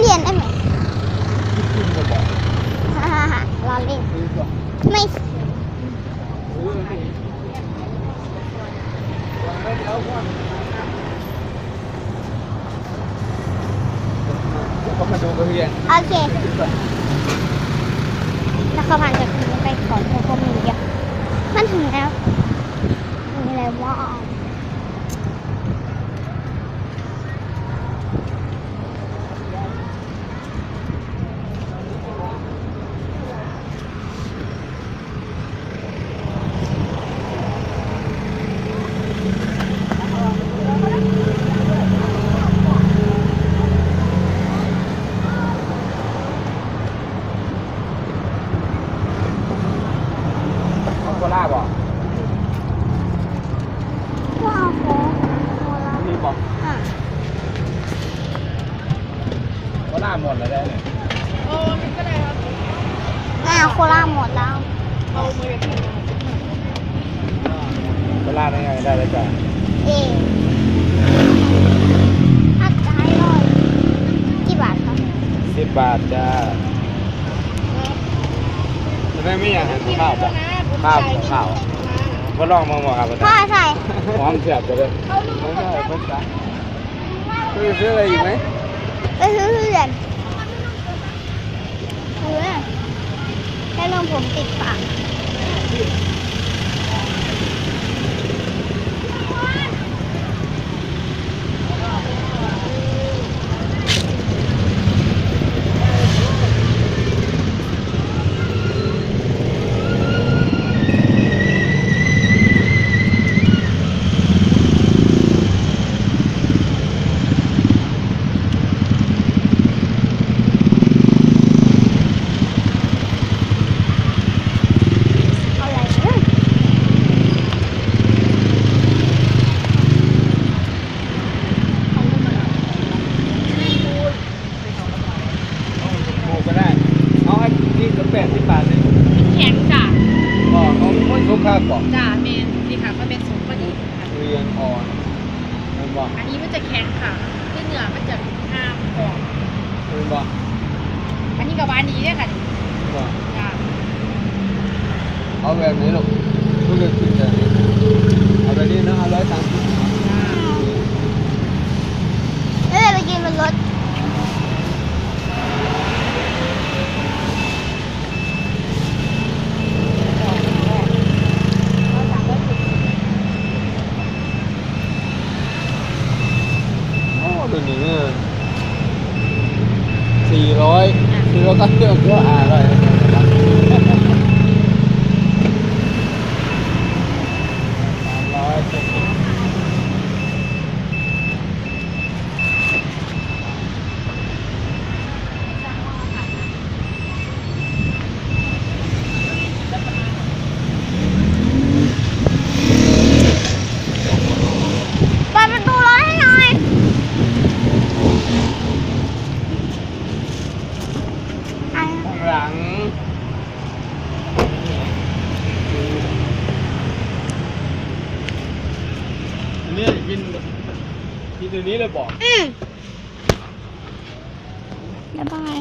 เรียนได้ไหมฮ่าฮ่าฮ่าล้อเล่นไม่โอเคแล้วเขาผ่านจากตนี้ไปก่อนเพราะเขามีเยอะมันถึงแล้วมีอะไรว่าง โคราชบอกว้าวโค้งโคราชนี่บอกอะโคราชหมดแล้วได้เนี่ยอ่าโคราชหมดแล้วโคราชได้ไงได้แล้วจ้ะเอถ้าจะให้ร้อยกี่บาทครับสิบบาทจ้าจะได้ไม่อยากเห็นข้าวบอ กข้าวข้าวก็ลองมาหมดครับพ่อใส่หอมเสียบจะเลยไม่ได้เพิ่งจ้ะคือซื้ออะไรอีกไหมไปซื้อทุเรียนซื้อให้ลมผมติดปาก เอาอะไรเนี่ย หมูก็ได้ เอาให้นี่ก็แปดสิบบาทเลย แข็งจ้ะ ก็เขา ไม่ทุกค่าก่อนจ้ะเมนนี่ค่ะมันเป็นสูงพอดีค่ะ เรียนอ่อนมันบอกอันนี้มันจะแข็งค่ะที่เหนือมันจะห้ามกรอบมันบอกอันนี้กับวานนี้เนี่ยค่ะบอกจ้ะเอาแบบนี้ลูกลูกจะกินแบบนี้เอาแบบนี้นะเอาร้อยสามสิบจ้ะเอ้ยไปกินบนรถ ตัวนี้เนี่ยสี่ร้อยคือเราก็เยอะก็อ่าร้อยสามร้อยเจ็ดสิบ เปิดประตูรถให้หน่อยอัน ข้างหลังอันนี้กิน กินตัวนี้เลยบอก อืมบ๊ายบาย